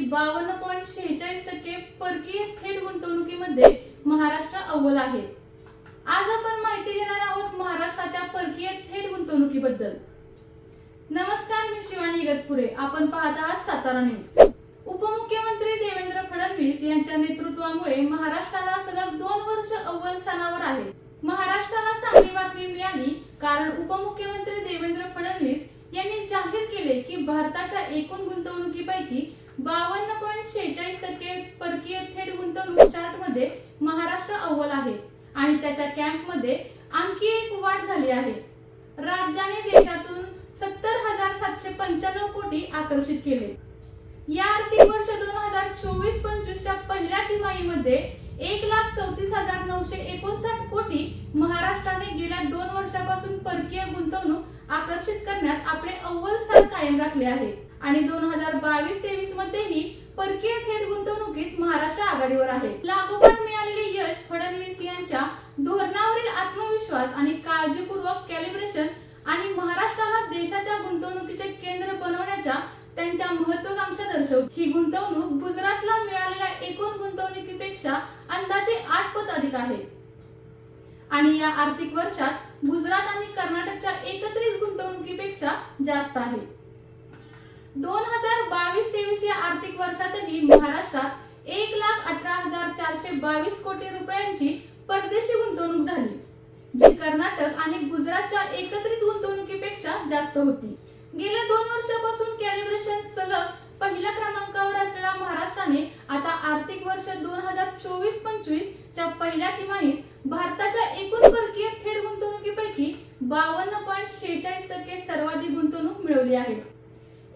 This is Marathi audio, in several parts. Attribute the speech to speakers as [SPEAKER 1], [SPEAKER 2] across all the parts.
[SPEAKER 1] पैकी बावन्न पॉईंट शेहेचाळीस टक्के परकीय थेट गुंतवणुकीमध्ये महाराष्ट्र अव्वल आहे. आज आपण माहिती घेणार आहोत महाराष्ट्राच्या परकीय थेट गुंतवणुकीबद्दल. नमस्कार मी शिवानी इगतपुरे आपण पाहत आहात सातारा न्यूज. उपमुख्यमंत्री देवेंद्र फडणवीस यांच्या नेतृत्वामुळे महाराष्ट्राला सलग दोन वर्ष अव्वल स्थानावर आहे. महाराष्ट्राला चांगली बातमी मिळाली कारण उपमुख्यमंत्री देवेंद्र फडणवीस यांनी जाहीर केले की भारताच्या एकूण गुंतवणुकीपैकी बावन्न पॉईंट शेहेचाळीस टक्के परकीय थेट गुंतवणूक चार्टमध्ये महाराष्ट्र अव्वल आहे आणि त्याच्या कॅम्पमध्ये आणखी एक वाढ झाली आहे. राज्याने देशातून सत्तर हजार सातशे पंच्याण्णव कोटी आकर्षित केले. या आर्थिक वर्ष दोन हजार चोवीस पंचवीसच्या पहिल्या तिमाहीमध्ये एक लाख चौतीस हजार नऊशे एकोणसाठ कोटी महाराष्ट्राने गेल्या दोन वर्षापासून परकीय गुंतवणूक आकर्षित करण्यात आपले अव्वल स्थान कायम राखले आहे. आणि दोन हजार बावीस तेवीस मध्येही परकीय थेट गुंतवणुकीत महाराष्ट्र आघाडीवर आहे. लागोपाठ मिळालेले यश फडणवीस यांच्या धोरणावरील आत्मविश्वास आणि काळजीपूर्वक कॅलिब्रेशन आणि महाराष्ट्राला देशाच्या गुंतवणुकीचे केंद्र बनवण्याच्या त्यांच्या महत्वाकांक्षा दर्शवते ही गुंतवणूक गुजरातला मिळालेल्या एकूण गुंतवणुकीपेक्षा अंदाजे आठ पट अधिक आहे. आणि या आर्थिक वर्षात गुजरात आणि कर्नाटकच्या एकत्रित गुंतवणुकीपेक्षा जास्त आहे. दोन हजार बावीस तेवीस या आर्थिक वर्षातही महाराष्ट्रात एक लाख अठरा हजार चारशे बावीस कोटी रुपयांची परदेशी गुंतवणूक झाली जी कर्नाटक आणि गुजरातच्या एकत्रित गुंतवणुकीपेक्षा जास्त होती. गेल्या दोन वर्षापासून कॅलिब्रेशन सलग पहिल्या क्रमांकावर असलेल्या महाराष्ट्राने आता आर्थिक वर्ष दोन हजार चोवीस पंचवीस च्या पहिल्या तिमाहीत भारताच्या एकूण परकीय थेट गुंतवणुकीपैकी बावन्न पॉईंट शेहेचाळीस टक्के सर्वाधिक गुंतवणूक मिळवली आहे.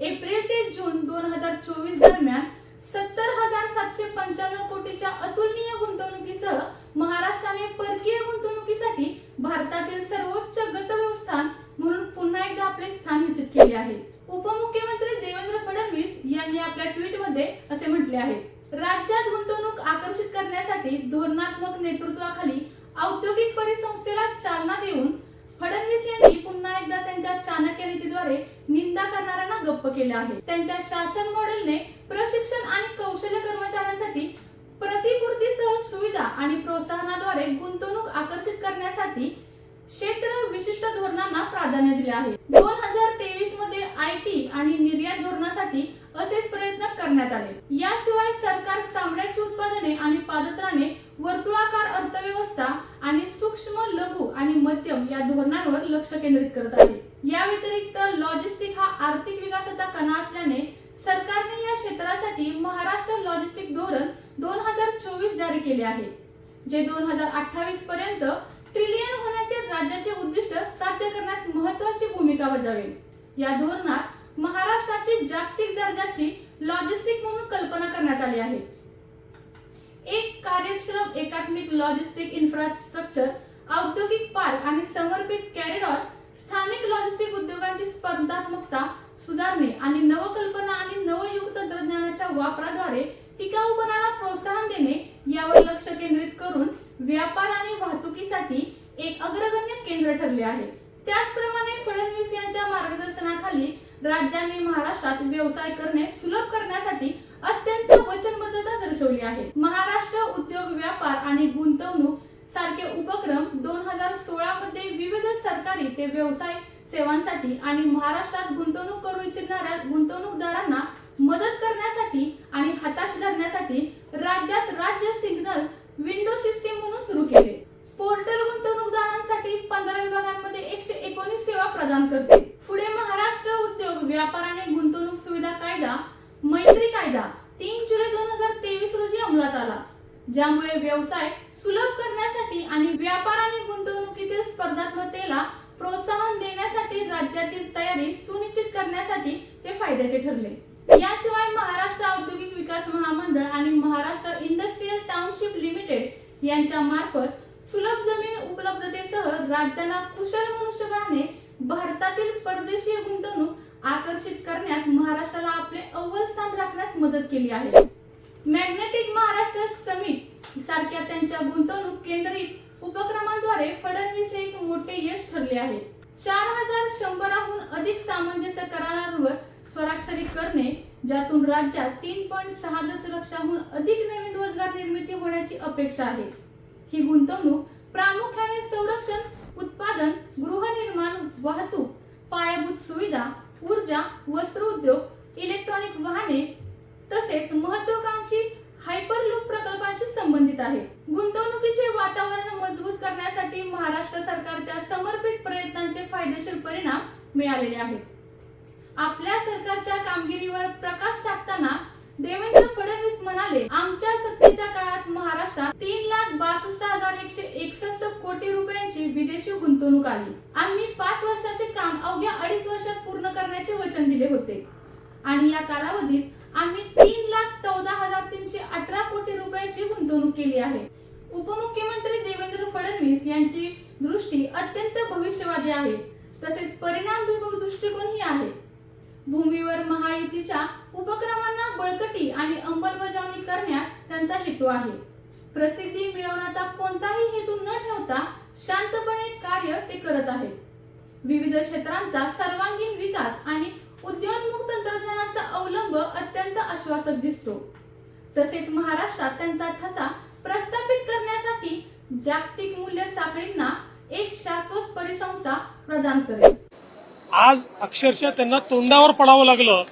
[SPEAKER 1] एप्रिल ते जून दोन हजार चोवीस दरम्यान सत्तर हजार सातशे पंच्याण्णव कोटीच्या अतुलनीय गुंतवणुकीसह महाराष्ट्राने परकीय गुंतवणुकीसाठी भारतातील सर्वोच्च गतव्यवस्थान म्हणून पुन्हा एकदा आपले स्थान निश्चित केले आहे. उपमुख्यमंत्री देवेंद्र फडणवीस यांनी आपल्या ट्विटमध्ये असे म्हटले आहे राज्यात गुंतवणूक आकर्षित करण्यासाठी धोरणात्मक नेतृत्वाखाली औद्योगिक परिसंस्थेला चालना देऊन फडणवीस यांनी पुन्हा एकदा त्यांच्या चाणक्य नीतीद्वारे निंदा करणाऱ्यांना गप्प केले आहे. त्यांच्या शासन मॉडेलने प्रशिक्षण आणि कौशल्य कर्मचाऱ्यांसाठी प्रतिपूर्तीसह सुविधा आणि प्रोत्साहनाद्वारे गुंतवणूक आकर्षित करण्यासाठी क्षेत्र विशिष्ट धोरणांना प्राधान्य दिले आहे. दोन हजार तेवीसमध्ये आय टी आणि निर्यात धोरणासाठी असेच प्रयत्न करण्यात आले. याशिवाय सरकार चामड्याची उत्पादने आणि पादत्राणे वर्तुळाकार अर्थव्यवस्था आणि सूक्ष्म लघु आणि मध्यम या धोरणांवर लक्ष केंद्रित करत आहे. या व्यतिरिक्त लॉजिस्टिक हा आर्थिक विकासाचा कणा असल्याने सरकारने या क्षेत्रासाठी महाराष्ट्र लॉजिस्टिक धोरण दोन हजार चोवीस जारी केले आहे जे दोन हजार अठ्ठावीस पर्यंत ट्रिलियन होण्याचे राज्याचे उद्दिष्ट साध्य करण्यात महत्वाची भूमिका बजावेल. या धोरणात महाराष्ट्राची जागतिक दर्जाची लॉजिस्टिक म्हणून कल्पना करण्यात आली आहे. एक कार्यक्षम एकात्मिक लॉजिस्टिक इन्फ्रास्ट्रक्चर औद्योगिक पार्क आणि समर्पित कॅरिडॉर स्थानिक लॉजिस्टिक उद्योगांची स्पर्धात्मकता सुधारणे आणि नवकल्पना आणि नवयुग तंत्रज्ञानाच्या वापराद्वारे टिकाऊपणाला प्रोत्साहन देणे यावर लक्ष केंद्रित करून व्यापार आणि वाहतुकीसाठी एक अग्रगण्य केंद्र ठरले आहे. त्याचप्रमाणे फडणवीस यांच्या मार्गदर्शनाखाली राज्याने महाराष्ट्रात व्यवसाय करणे सुलभ करण्यासाठी अत्यंत वचनबद्धता दर्शवली आहे. महाराष्ट्र उद्योग व्यापार आणि गुंतवणूक सारखे उपक्रम दोन हजार सोळा मध्ये विविध सरकारी ते व्यवसाय सेवांसाठी आणि महाराष्ट्रात गुंतवणूक करू इच्छिणाऱ्या गुंतवणूकदारांना मदत करण्यासाठी आणि हताश धरण्यासाठी राज्यात राज्य सिग्नल विंडो सिस्टीम म्हणून सुरू केले. पोर्टल गुंतवणूकदारांसाठी पंधरा विभागांमध्ये एकशे एकोणीस सेवा प्रदान करते. पुढे महाराष्ट्र उद्योग व्यापार आणि गुंतवणूक सुविधा कायदा मैत्री कायदा तीन जुलै दोन हजार तेवीस रोजी अंमलात आला ज्यामुळे व्यवसाय सुलभ करण्यासाठी आणि व्यापार आणि गुंतवणुकीतील स्पर्धात्मकतेला प्रोत्साहन देण्यासाठी राज्यातील तयारी सुनिश्चित करण्यासाठी ते फायद्याचे ठरले. याशिवाय महाराष्ट्र औद्योगिक विकास महामंडळ आणि महाराष्ट्र इंडस्ट्रीयल टाउनशिप लिमिटेड यांच्या मार्फत सुलभ जमीन उपलब्धतेसह राज्याला कुशल मनुष्यबळाने भारतातील परदेशीय गुंतवणूक आकर्षित करण्यात महाराष्ट्राला आपले अव्वल स्थान राखण्यास मदत केली आहे. मॅग्नेटिक महाराष्ट्र समिट सारख्या त्यांच्या गुंतवणूक केंद्रित उपक्रमांद्वारे फडणवीस हे एक मोठे यश ठरले आहे. चार हजार शंभराहून अधिक सामंजस्य करारांवर स्वाक्षरी करणे ज्यातून राज्यात तीन पॉईंट सहा दशलक्षाहून अधिक नवीन रोजगार निर्मिती होण्याची अपेक्षा आहे. ही गुंतवणूक प्रामुख्याने संरक्षण उत्पादन गृहनिर्माण वाहतूक पायाभूत सुविधा ऊर्जा वस्त्रोद्योग इलेक्ट्रॉनिक वाहने तसेच महत्वाकांक्षी हायपरलूप प्रकल्पांशी संबंधित आहे गुंतवणुकीचे वातावरण मजबूत करण्यासाठी महाराष्ट्र सरकारच्या समर्पित प्रयत्नांचे फायदेशीर परिणाम मिळालेले आहेत. आपल्या सरकारच्या कामगिरीवर प्रकाश टाकताना देवेंद्र फडणवीस म्हणाले आमच्या सत्तेच्या काळात महाराष्ट्रात तीन लाख बासष्ट हजार एकशे एकसष्ट कोटी रुपयांची विदेशी गुंतवणूक आली. आम्ही पाच वर्षाचे काम अवघ्या अडीच वर्षात पूर्ण करण्याचे वचन दिले होते. आणि या कालावधीत आम्ही तीन लाख चौदा हजार तीनशे अठरा कोटी रुपयाची गुंतवणूक केली आहे. उपमुख्यमंत्री देवेंद्र फडणवीस यांची दृष्टी अत्यंत भविष्यवादी आहे. तसेच परिणामभिमुख दृष्टिकोनही आहे. भूमीवर महायुतीच्या उपक्रमांना बळकटी आणि अंमलबजावणी करण्यात त्यांचा हेतू आहे. प्रसिद्धी मिळवण्याचा कोणताही हेतू न ठेवता शांतपणे कार्य ते करत आहेत. विविध क्षेत्रांचा सर्वांगीण विकास आणि उद्योन्मुख तंत्रज्ञानाचा अवलंब अत्यंत आश्वासक दिसतो. तसेच महाराष्ट्रात त्यांचा ठसा प्रस्थापित करण्यासाठी जागतिक मूल्य साखळींना एक शाश्वत परिसंस्था प्रदान करेल.
[SPEAKER 2] आज अक्षरशः त्यांना तोंडावर पडावं लागलं.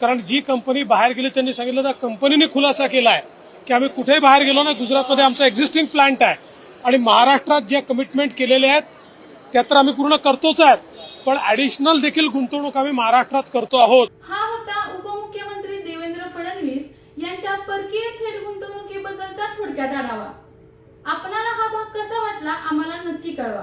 [SPEAKER 2] कारण जी कंपनी बाहेर गेली त्यांनी सांगितलं त्या कंपनीने खुलासा केलाय. की आम्ही कुठेही बाहेर गेलो ना गुजरातमध्ये आमचा एक्झिस्टिंग प्लांट आहे. आणि महाराष्ट्रात ज्या कमिटमेंट केलेल्या आहेत त्या तर आम्ही पूर्ण करतोच आहेत. पण ऍडिशनल देखील गुंतवणूक आम्ही महाराष्ट्रात करतो आहोत.
[SPEAKER 1] हा होता उपमुख्यमंत्री देवेंद्र फडणवीस यांच्या परकीय थेट गुंतवणुकीबद्दलचा थोडक्यात आढावा. आपणाला हा भाग कसा वाटला आम्हाला नक्की कळवा.